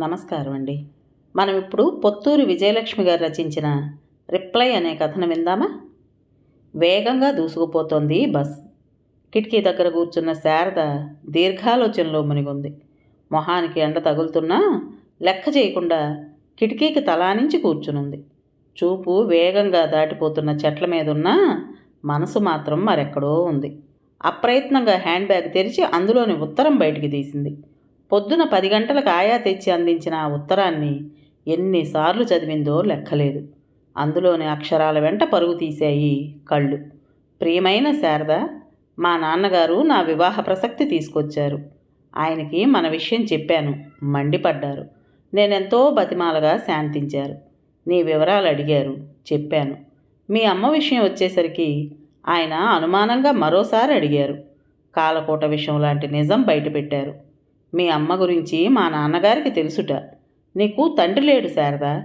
నమస్కారం అండి మనం ఇప్పుడు పొత్తూరు విజయలక్ష్మి గారు రచించిన రిప్లై అనే కథను విందామా? వేగంగా దూసుకుపోతోంది బస్. కిటికీ దగ్గర కూర్చున్న శారద దీర్ఘాలోచనలో మునిగుంది. మొహానికి ఎండ తగులుతున్నా లెక్క చేయకుండా కిటికీకి తలానించి కూర్చునుంది. చూపు వేగంగా దాటిపోతున్న చెట్ల మీద ఉన్న మనసు మాత్రం మరెక్కడో ఉంది. అప్రయత్నంగా హ్యాండ్ బ్యాగ్ తెరిచి అందులోని ఉత్తరం బయటికి తీసింది. పొద్దున పది గంటలకు ఆయా తెచ్చి అందించిన ఆ ఉత్తరాన్ని ఎన్నిసార్లు చదివిందో లెక్కలేదు. అందులోని అక్షరాల వెంట పరుగు తీశాయి కళ్ళు. ప్రియమైన శారద మా నాన్నగారు నా వివాహ ప్రసక్తి తీసుకొచ్చారు. ఆయనకి మన విషయం చెప్పాను. మండిపడ్డారు. నేనెంతో బతిమాలగా శాంతించారు. నీ వివరాలు అడిగారు. చెప్పాను. మీ అమ్మ విషయం వచ్చేసరికి ఆయన అనుమానంగా మరోసారి అడిగారు. కాలకూట విషయం లాంటి నిజం బయటపెట్టారు. మీ అమ్మ గురించి మా నాన్నగారికి తెలుసుట. నీకు తండ్రి లేడు శారదా.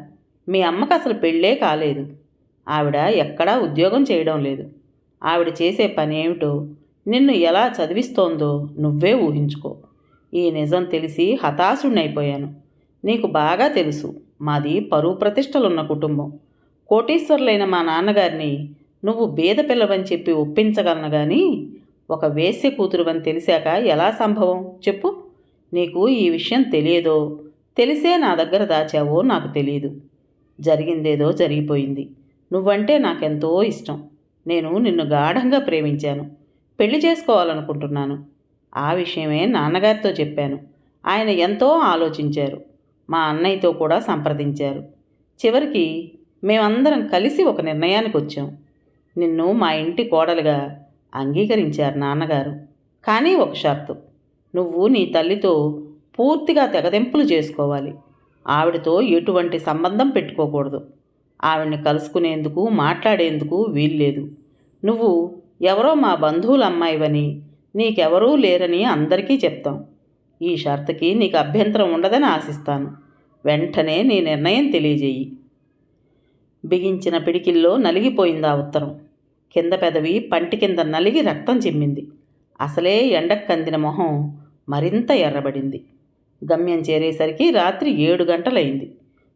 మీ అమ్మకు అసలు పెళ్ళే కాలేదు. ఆవిడ ఎక్కడా ఉద్యోగం చేయడం లేదు. ఆవిడ చేసే పని ఏమిటో నిన్ను ఎలా చదివిస్తోందో నువ్వే ఊహించుకో. ఈ నిజం తెలిసి హతాశుణ్ణైపోయాను. నీకు బాగా తెలుసు మాది పరువు ప్రతిష్టలున్న కుటుంబం. కోటీశ్వరులైన మా నాన్నగారిని నువ్వు బీద పిల్లవని చెప్పి ఒప్పించగలను కానీ ఒక వేశ్య కూతురువని తెలిసాక ఎలా సంభవం? చెప్పు. నీకు ఈ విషయం తెలియదో? తెలిసే నా దగ్గర దాచావో నాకు తెలియదు జరిగిందేదో జరిగిపోయింది. నువ్వంటే నాకెంతో ఇష్టం. నేను నిన్ను గాఢంగా ప్రేమించాను. పెళ్ళి చేసుకోవాలనుకుంటున్నాను. ఆ విషయమే నాన్నగారితో చెప్పాను. ఆయన ఎంతో ఆలోచించారు. మా అన్నయ్యతో కూడా సంప్రదించారు. చివరికి మేమందరం కలిసి ఒక నిర్ణయానికి వచ్చాం. నిన్ను మా ఇంటి కోడలుగా అంగీకరించారు నాన్నగారు. కానీ ఒక షరతు. నువ్వు నీ తల్లితో పూర్తిగా తెగదెంపులు చేసుకోవాలి. ఆవిడతో ఎటువంటి సంబంధం పెట్టుకోకూడదు. ఆవిడ్ని కలుసుకునేందుకు మాట్లాడేందుకు వీల్లేదు. నువ్వు ఎవరో మా బంధువుల అమ్మాయివని నీకెవరూ లేరని అందరికీ చెప్తాం. ఈ షరతుకి నీకు అభ్యంతరం ఉండదని ఆశిస్తాను. వెంటనే నీ నిర్ణయం తెలియజేయి. బిగించిన పిడికిల్లో నలిగిపోయింది ఆ ఉత్తరం. కింద పెదవి పంటి కింద నలిగి రక్తం చిమ్మింది. అసలే ఎండకు కందిన మొహం మరింత ఎర్రబడింది. గమ్యం చేరేసరికి రాత్రి ఏడు గంటలైంది.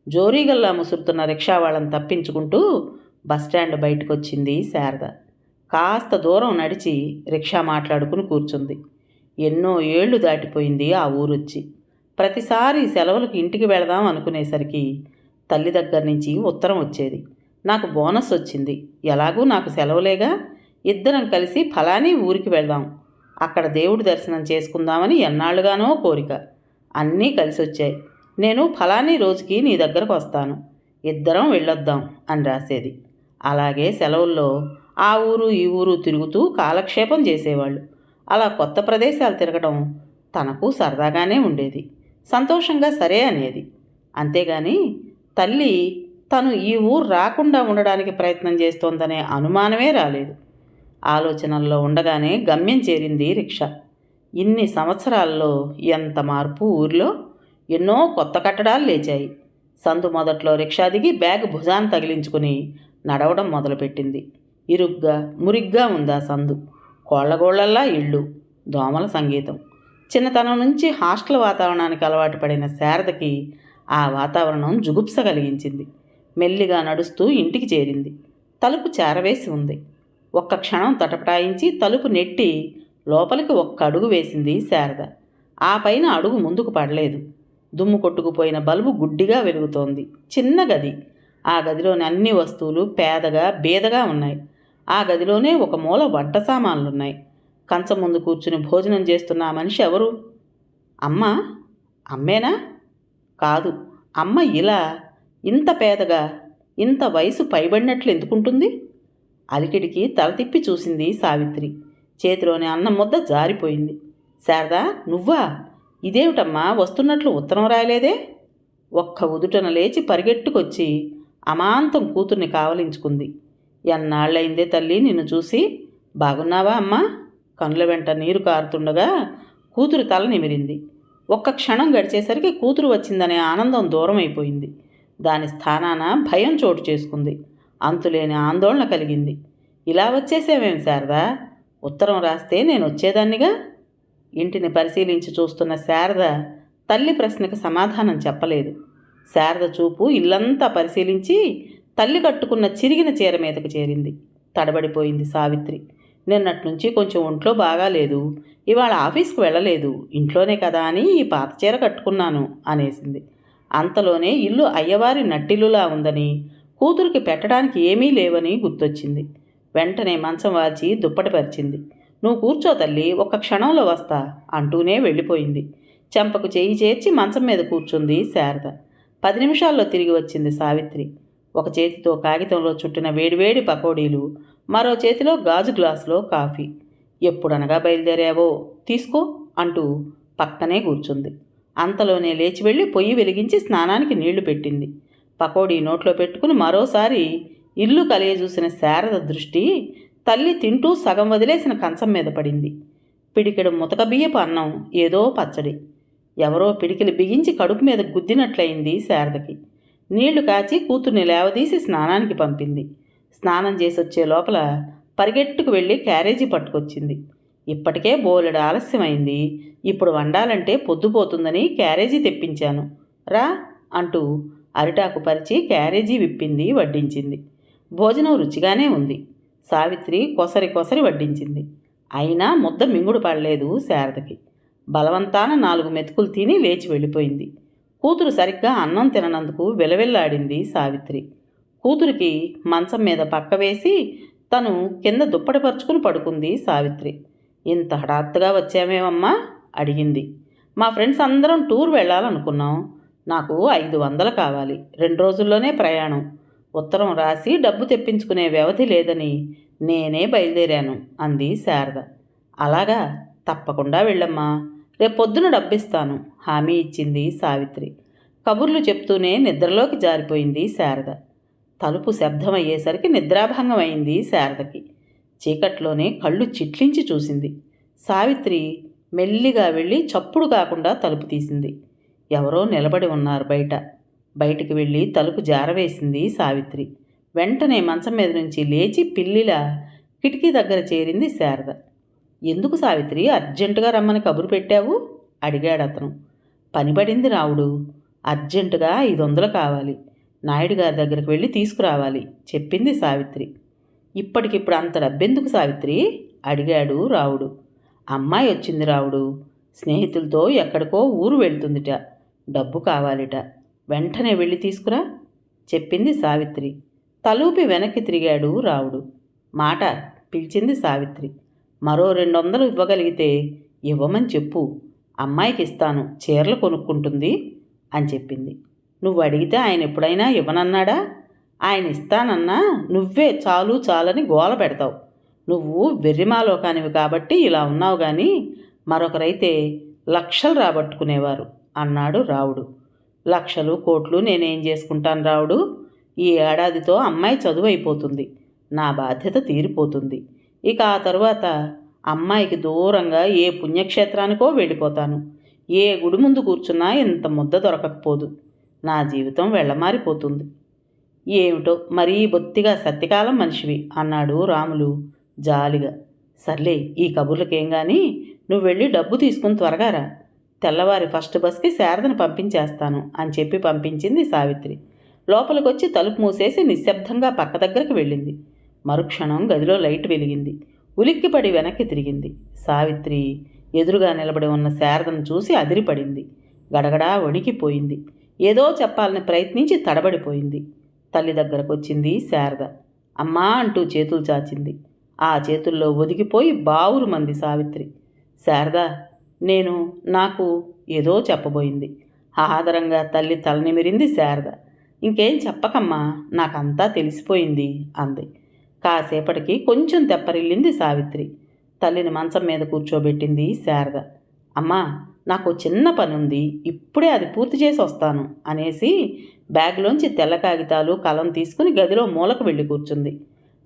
జోరీగల్లా ముసురుతున్న రిక్షా వాళ్ళని తప్పించుకుంటూ బస్టాండ్ బయటకు వచ్చింది శారద. కాస్త దూరం నడిచి రిక్షా మాట్లాడుకుని కూర్చుంది. ఎన్నో ఏళ్ళు దాటిపోయింది ఆ ఊరొచ్చి. ప్రతిసారి సెలవులకు ఇంటికి వెళదాం అనుకునేసరికి తల్లి దగ్గర నుంచి ఉత్తరం వచ్చేది. నాకు బోనస్ వచ్చింది. ఎలాగూ నాకు సెలవులేగా. ఇద్దరం కలిసి ఫలానీ ఊరికి వెళ్దాం. అక్కడ దేవుడి దర్శనం చేసుకుందామని ఎన్నాళ్ళుగానో కోరిక. అన్నీ కలిసి వచ్చాయి నేను ఫలాని రోజుకి నీ దగ్గరకు వస్తాను. ఇద్దరం వెళ్ళొద్దాం అని రాసేది. అలాగే సెలవుల్లో ఆ ఊరు ఈ ఊరు తిరుగుతూ కాలక్షేపం చేసేవాళ్ళు. అలా కొత్త ప్రదేశాలు తిరగడం తనకు సరదాగానే ఉండేది. సంతోషంగా సరే అనేది. అంతేగాని తల్లి తను ఈ ఊరు రాకుండా ఉండడానికి ప్రయత్నం చేస్తోందనే అనుమానమే రాలేదు. ఆలోచనల్లో ఉండగానే గమ్యం చేరింది రిక్షా. ఇన్ని సంవత్సరాల్లో ఎంత మార్పు ఊర్లో? ఎన్నో కొత్త కట్టడాలు లేచాయి. సందు మొదట్లో రిక్షా దిగి బ్యాగ్ భుజాన్ని తగిలించుకుని నడవడం మొదలుపెట్టింది. ఇరుగ్గా మురిగ్గా ఉంది ఆ సందు? కోళ్ళగోళ్ళల్లా ఇళ్ళు దోమల సంగీతం. చిన్నతనం నుంచి హాస్టల్ వాతావరణానికి అలవాటు పడిన శారదకి ఆ వాతావరణం జుగుప్స కలిగించింది. మెల్లిగా నడుస్తూ ఇంటికి చేరింది. తలుపు చేరవేసి ఉంది. ఒక్క క్షణం తటపటాయించి తలుపు నెట్టి లోపలికి ఒక్క అడుగు వేసింది శారద. ఆ పైన అడుగు ముందుకు పడలేదు. దుమ్ము కొట్టుకుపోయిన బల్బు గుడ్డిగా వెలుగుతోంది. చిన్న గది. ఆ గదిలోని అన్ని వస్తువులు పేదగా బేదగా ఉన్నాయి. ఆ గదిలోనే ఒక మూల వంట సామాన్లున్నాయి. కంచం ముందు కూర్చుని భోజనం చేస్తున్న ఆ మనిషి ఎవరు? అమ్మ? అమ్మేనా? కాదు. అమ్మ ఇలా ఇంత పేదగా ఇంత వయసు పైబడినట్లు ఎందుకుంటుంది? అలికిడికి తల తిప్పి చూసింది సావిత్రి. చేతిలోని అన్నం ముద్ద జారిపోయింది. శారదా నువ్వా? ఇదేమిటమ్మా వస్తున్నట్లు ఉత్తరం రాయలేదే? ఒక్క ఉదుటన లేచి పరిగెట్టుకొచ్చి అమాంతం కూతుర్ని కావలించుకుంది. ఎన్నాళ్ళయిందే తల్లి నిన్ను చూసి? బాగున్నావా అమ్మా? కనుల వెంట నీరు కారుతుండగా కూతురు తల నిమిరింది. ఒక్క క్షణం గడిచేసరికి కూతురు వచ్చిందనే ఆనందం దూరం అయిపోయింది దాని స్థానాన భయం చోటు చేసుకుంది. అంతులేని ఆందోళన కలిగింది. ఇలా వచ్చేసేవేం శారదా? ఉత్తరం రాస్తే నేను వచ్చేదాన్నిగా? ఇంటిని పరిశీలించి చూస్తున్న శారద తల్లి ప్రశ్నకు సమాధానం చెప్పలేదు. శారద చూపు ఇల్లంతా పరిశీలించి తల్లి కట్టుకున్న చిరిగిన చీర మీదకు చేరింది. తడబడిపోయింది సావిత్రి. నిన్నటి నుంచి కొంచెం ఒంట్లో బాగాలేదు ఇవాళ ఆఫీస్కి వెళ్ళలేదు. ఇంట్లోనే కదా అని ఈ పాత చీర కట్టుకున్నాను అనేసింది. అంతలోనే ఇల్లు అయ్యవారి నట్టిల్లులా ఉందని కూతురికి పెట్టడానికి ఏమీ లేవని గుర్తొచ్చింది. వెంటనే మంచం వాచి దుప్పటి పరిచింది నువ్వు కూర్చో తల్లి ఒక్క క్షణంలో వస్తా అంటూనే వెళ్ళిపోయింది. చెంపకు చేయి చేర్చి మంచం మీద కూర్చుంది శారద. పది నిమిషాల్లో తిరిగి వచ్చింది సావిత్రి. ఒక చేతితో కాగితంలో చుట్టిన వేడివేడి పకోడీలు మరో చేతిలో గాజు గ్లాసులో కాఫీ. ఎప్పుడనగా బయలుదేరావో? తీసుకో అంటూ పక్కనే కూర్చుంది. అంతలోనే లేచి వెళ్ళి పొయ్యి వెలిగించి స్నానానికి నీళ్ళు పెట్టింది. పకోడీ నోట్లో పెట్టుకుని మరోసారి ఇల్లు కలియజూసిన శారద దృష్టి తల్లి తింటూ సగం వదిలేసిన కంచం మీద పడింది. పిడికెడు ముతక బియ్యపు అన్నం ఏదో పచ్చడి. ఎవరో పిడికిలు బిగించి కడుపు మీద గుద్దినట్లయింది శారదకి. నీళ్ళు కాచి కూతుర్ని లేవదీసి స్నానానికి పంపింది. స్నానం చేసి వచ్చే లోపల పరిగెట్టుకు వెళ్ళి క్యారేజీ పట్టుకొచ్చింది. ఇప్పటికే బోలెడు ఆలస్యమైంది. ఇప్పుడు వండాలంటే పొద్దుపోతుందని క్యారేజీ తెప్పించాను. రా అంటూ అరిటాకు పరిచి క్యారేజీ విప్పింది వడ్డించింది. భోజనం రుచిగానే ఉంది. సావిత్రి కొసరి కొసరి వడ్డించింది. అయినా ముద్ద మింగుడు పడలేదు శారదకి. బలవంతాన నాలుగు మెతుకులు తిని లేచి వెళ్ళిపోయింది. కూతురు సరిగ్గా అన్నం తిననందుకు విలవిల్లాడింది సావిత్రి. కూతురికి మంచం మీద పక్క వేసి తను కింద దుప్పటిపరుచుకుని పడుకుంది సావిత్రి. ఇంత హఠాత్తుగా వచ్చామేమమ్మా? అడిగింది. మా ఫ్రెండ్స్ అందరం టూర్ వెళ్ళాలనుకున్నాం. నాకు ఐదు వందలు కావాలి. రెండు రోజుల్లోనే ప్రయాణం. ఉత్తరం రాసి డబ్బు తెప్పించుకునే వ్యవధి లేదని నేనే బయలుదేరాను అంది శారద. అలాగా? తప్పకుండా వెళ్ళమ్మా. రేపొద్దున డబ్బిస్తాను హామీ ఇచ్చింది సావిత్రి. కబుర్లు చెప్తూనే నిద్రలోకి జారిపోయింది శారద. తలుపు శబ్దమయ్యేసరికి నిద్రాభంగం అయింది శారదకి. చీకట్లోనే కళ్ళు చిట్లించి చూసింది. సావిత్రి మెల్లిగా వెళ్ళి చప్పుడు కాకుండా తలుపు తీసింది. ఎవరో నిలబడి ఉన్నారు బయట. బయటికి వెళ్ళి తలుపు జారవేసింది సావిత్రి. వెంటనే మంచం మీద నుంచి లేచి పిల్లిలా కిటికీ దగ్గర చేరింది శారద. ఎందుకు సావిత్రి? అర్జెంటుగా రమ్మని కబురు పెట్టావు? అడిగాడు అతను. పనిపడింది రావుడు. అర్జెంటుగా ఐదు వందలు కావాలి. నాయుడు గారి దగ్గరికి వెళ్ళి తీసుకురావాలి చెప్పింది సావిత్రి. ఇప్పటికిప్పుడు అంత డబ్బెందుకు సావిత్రి? అడిగాడు రావుడు. అమ్మాయి వచ్చింది రావుడు. స్నేహితులతో ఎక్కడికో ఊరు వెళ్తుందిట. డబ్బు కావాలిట. వెంటనే వెళ్ళి తీసుకురా చెప్పింది సావిత్రి. తలూపి వెనక్కి తిరిగాడు రావుడు. మాట పిలిచింది సావిత్రి. మరో రెండు వందలు ఇవ్వగలిగితే ఇవ్వమని చెప్పు. అమ్మాయికి ఇస్తాను చీరలు కొనుక్కుంటుంది అని చెప్పింది. నువ్వు అడిగితే ఆయన ఎప్పుడైనా ఇవ్వనన్నాడా? ఆయన ఇస్తానన్నా నువ్వే చాలు చాలని గోల పెడతావు. నువ్వు వెర్రిమాలోకానివి కాబట్టి ఇలా ఉన్నావు కానీ మరొకరైతే లక్షలు రాబట్టుకునేవారు. అన్నాడు రావుడు. లక్షలు కోట్లు నేనేం చేసుకుంటాను రావుడు? ఈ ఏడాదితో అమ్మాయి చదువు అయిపోతుంది నా బాధ్యత తీరిపోతుంది. ఇక ఆ తరువాత అమ్మాయికి దూరంగా ఏ పుణ్యక్షేత్రానికో వెళ్ళిపోతాను. ఏ గుడి ముందు కూర్చున్నా ఇంత ముద్ద దొరకకపోదు. నా జీవితం వెళ్ళమారిపోతుంది. ఏమిటో మరీ బొత్తిగా సత్యకాలం మనిషివి అన్నాడు రాములు జాలిగా. సర్లే ఈ కబుర్లకేం కానీ నువ్వు వెళ్ళి డబ్బు తీసుకుని త్వరగా రా. తెల్లవారి ఫస్ట్ బస్కి శారదను పంపించేస్తాను అని చెప్పి పంపించింది సావిత్రి. లోపలికొచ్చి తలుపు మూసేసి నిశ్శబ్దంగా పక్క దగ్గరికి వెళ్ళింది. మరుక్షణం గదిలో లైట్ వెలిగింది. ఉలిక్కిపడి వెనక్కి తిరిగింది. సావిత్రి ఎదురుగా నిలబడి ఉన్న శారదను చూసి అదిరిపడింది. గడగడా వణికిపోయింది. ఏదో చెప్పాలని ప్రయత్నించి తడబడిపోయింది. తల్లి దగ్గరకు వచ్చింది శారద. అమ్మా అంటూ చేతులు చాచింది. ఆ చేతుల్లో ఒదిగిపోయి బావురు మంది సావిత్రి. శారద నేను నాకు ఏదో చెప్పబోయింది. ఆదరంగా తల్లి తలనిమిరింది శారద. ఇంకేం చెప్పకమ్మా నాకంతా తెలిసిపోయింది అంది. కాసేపటికి కొంచెం తెప్పరిల్లింది సావిత్రి. తల్లిని మంచం మీద కూర్చోబెట్టింది శారద. అమ్మా నాకు చిన్న పని ఉంది ఇప్పుడే అది పూర్తి చేసి వస్తాను అనేసి బ్యాగ్లోంచి తెల్ల కాగితాలు కలం తీసుకుని గదిలో మూలకు వెళ్ళి కూర్చుంది.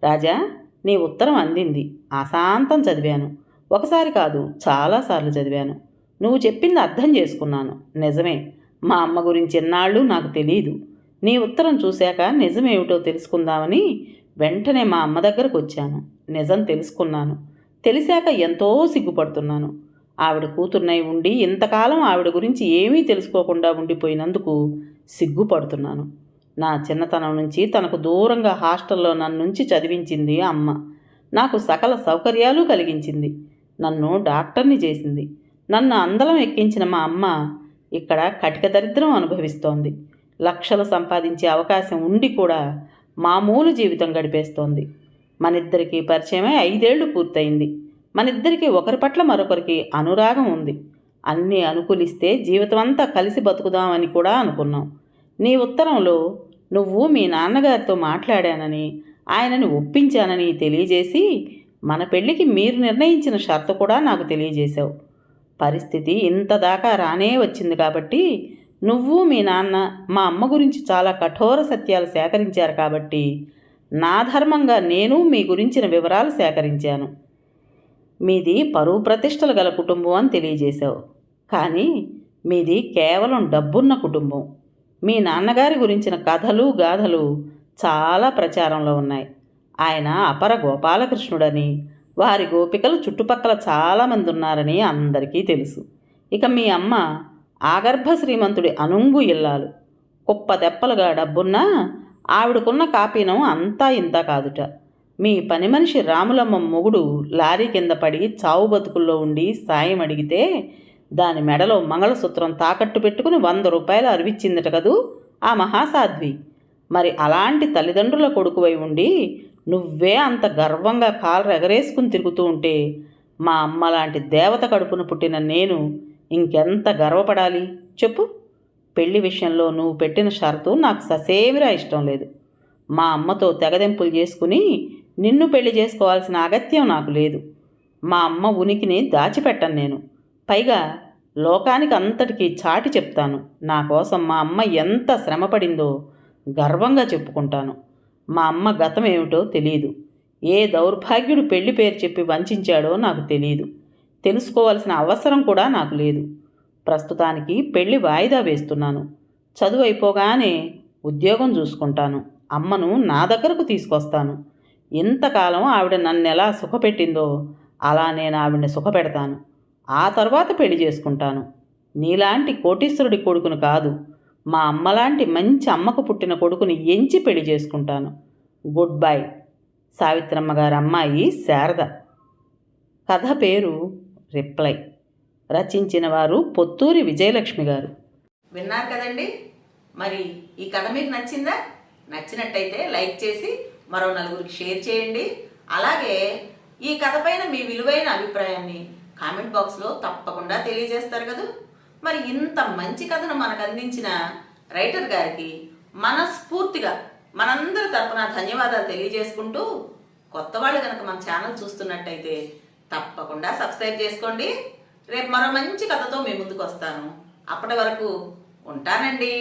రాజా నీ ఉత్తరం అందింది. అశాంతం చదివాను. ఒకసారి కాదు చాలాసార్లు చదివాను. నువ్వు చెప్పింది అర్థం చేసుకున్నాను. నిజమే. మా అమ్మ గురించి ఎన్నాళ్ళు నాకు తెలియదు నీ ఉత్తరం చూశాక నిజమేమిటో తెలుసుకుందామని వెంటనే మా అమ్మ దగ్గరకు వచ్చాను. నిజం తెలుసుకున్నాను. తెలిసాక ఎంతో సిగ్గుపడుతున్నాను. ఆవిడ కూతుర్నై ఉండి ఇంతకాలం ఆవిడ గురించి ఏమీ తెలుసుకోకుండా ఉండిపోయినందుకు సిగ్గుపడుతున్నాను. నా చిన్నతనం నుంచి తనకు దూరంగా హాస్టల్లో నన్నుంచి చదివించింది అమ్మ. నాకు సకల సౌకర్యాలు కలిగించింది. నన్ను డాక్టర్ని చేసింది. నన్ను అందలం ఎక్కించిన మా అమ్మ ఇక్కడ కటిక దరిద్రం అనుభవిస్తోంది. లక్షలు సంపాదించే అవకాశం ఉండి కూడా మామూలు జీవితం గడిపేస్తోంది. మనిద్దరికీ పరిచయమై ఐదేళ్ళు పూర్తయింది. మనిద్దరికీ ఒకరి పట్ల మరొకరికి అనురాగం ఉంది. అన్నీ అనుకూలిస్తే జీవితం అంతా కలిసి బతుకుదామని కూడా అనుకున్నాం. నీ ఉత్తరంలో నువ్వు మీ నాన్నగారితో మాట్లాడానని ఆయనని ఒప్పించానని తెలియజేసి మన పెళ్ళికి మీరు నిర్ణయించిన షరతు కూడా నాకు తెలియజేశావు. పరిస్థితి ఇంత దాకా రానే వచ్చింది కాబట్టి నువ్వు మీ నాన్న మా అమ్మ గురించి చాలా కఠోర సత్యాలు సేకరించారు కాబట్టి నా ధర్మంగా నేను మీ గురించిన వివరాలు సేకరించాను. మీది పరువు ప్రతిష్టలు గల కుటుంబం అని తెలియజేశావు. కానీ మీది కేవలం డబ్బున్న కుటుంబం. మీ నాన్నగారి గురించిన కథలు గాథలు చాలా ప్రచారంలో ఉన్నాయి. ఆయన అపర గోపాలకృష్ణుడని వారి గోపికలు చుట్టుపక్కల చాలామంది ఉన్నారని అందరికీ తెలుసు. ఇక మీ అమ్మ ఆగర్భ శ్రీమంతుడి అనుంగు ఇల్లాలు. కుప్ప తెప్పలుగా డబ్బున్నా ఆవిడకున్న కాపీనం అంతా ఇంత కాదుట. మీ పని మనిషి రాములమ్మ మొగుడు లారీ కింద పడి చావు బతుకుల్లో ఉండి సాయం అడిగితే దాని మెడలో మంగళసూత్రం తాకట్టు పెట్టుకుని వంద రూపాయలు అరివిచ్చిందట కదూ? ఆ మహాసాధ్వి. మరి అలాంటి తల్లిదండ్రుల కొడుకువై ఉండి నువ్వే అంత గర్వంగా కాలు ఎగరేసుకుని తిరుగుతూ ఉంటే మా అమ్మ లాంటి దేవత కడుపున పుట్టిన నేను ఇంకెంత గర్వపడాలి? చెప్పు. పెళ్ళి విషయంలో నువ్వు పెట్టిన షరతు నాకు ససేమిరా ఇష్టం లేదు. మా అమ్మతో తెగదెంపులు చేసుకుని నిన్ను పెళ్ళి చేసుకోవాల్సిన అగత్యం నాకు లేదు. మా అమ్మ ఉనికిని దాచిపెట్టను నేను. పైగా లోకానికి అంతటికీ చాటి చెప్తాను. నా కోసం మా అమ్మ ఎంత శ్రమపడిందో గర్వంగా చెప్పుకుంటాను. మా అమ్మ గతం ఏమిటో తెలియదు ఏ దౌర్భాగ్యుడు పెళ్ళి పేరు చెప్పి వంచాడో నాకు తెలియదు తెలుసుకోవాల్సిన అవసరం కూడా నాకు లేదు. ప్రస్తుతానికి పెళ్ళి వాయిదా వేస్తున్నాను. చదువు అయిపోగానే ఉద్యోగం చూసుకుంటాను. అమ్మను నా దగ్గరకు తీసుకొస్తాను. ఇంతకాలం ఆవిడ నన్ను ఎలా సుఖపెట్టిందో అలా నేను ఆవిడని సుఖపెడతాను. ఆ తర్వాత పెళ్ళి చేసుకుంటాను. నీలాంటి కోటీశ్వరుడి కొడుకును కాదు. మా అమ్మలాంటి మంచి అమ్మకు పుట్టిన కొడుకుని ఎంచి పెళ్ళి చేసుకుంటాను. గుడ్ బై సావిత్రమ్మ గారి అమ్మాయి శారద. కథ పేరు రిప్లై రచించిన వారు పొత్తూరి విజయలక్ష్మి గారు. విన్నారు కదండి? మరి ఈ కథ మీకు నచ్చిందా? నచ్చినట్టయితే లైక్ చేసి మరో నలుగురికి షేర్ చేయండి. అలాగే ఈ కథ పైన మీ విలువైన అభిప్రాయాన్ని కామెంట్ బాక్స్లో తప్పకుండా తెలియజేస్తారు కదా? మరి ఇంత మంచి కథను మనకు అందించిన రైటర్ గారికి మనస్ఫూర్తిగా మనందరి తరపున ధన్యవాదాలు తెలియజేసుకుంటూ కొత్త వాళ్ళు కనుక మన ఛానల్ చూస్తున్నట్టయితే తప్పకుండా సబ్స్క్రైబ్ చేసుకోండి. రేపు మరో మంచి కథతో మీ ముందుకు వస్తాను. అప్పటి వరకు ఉంటానండి.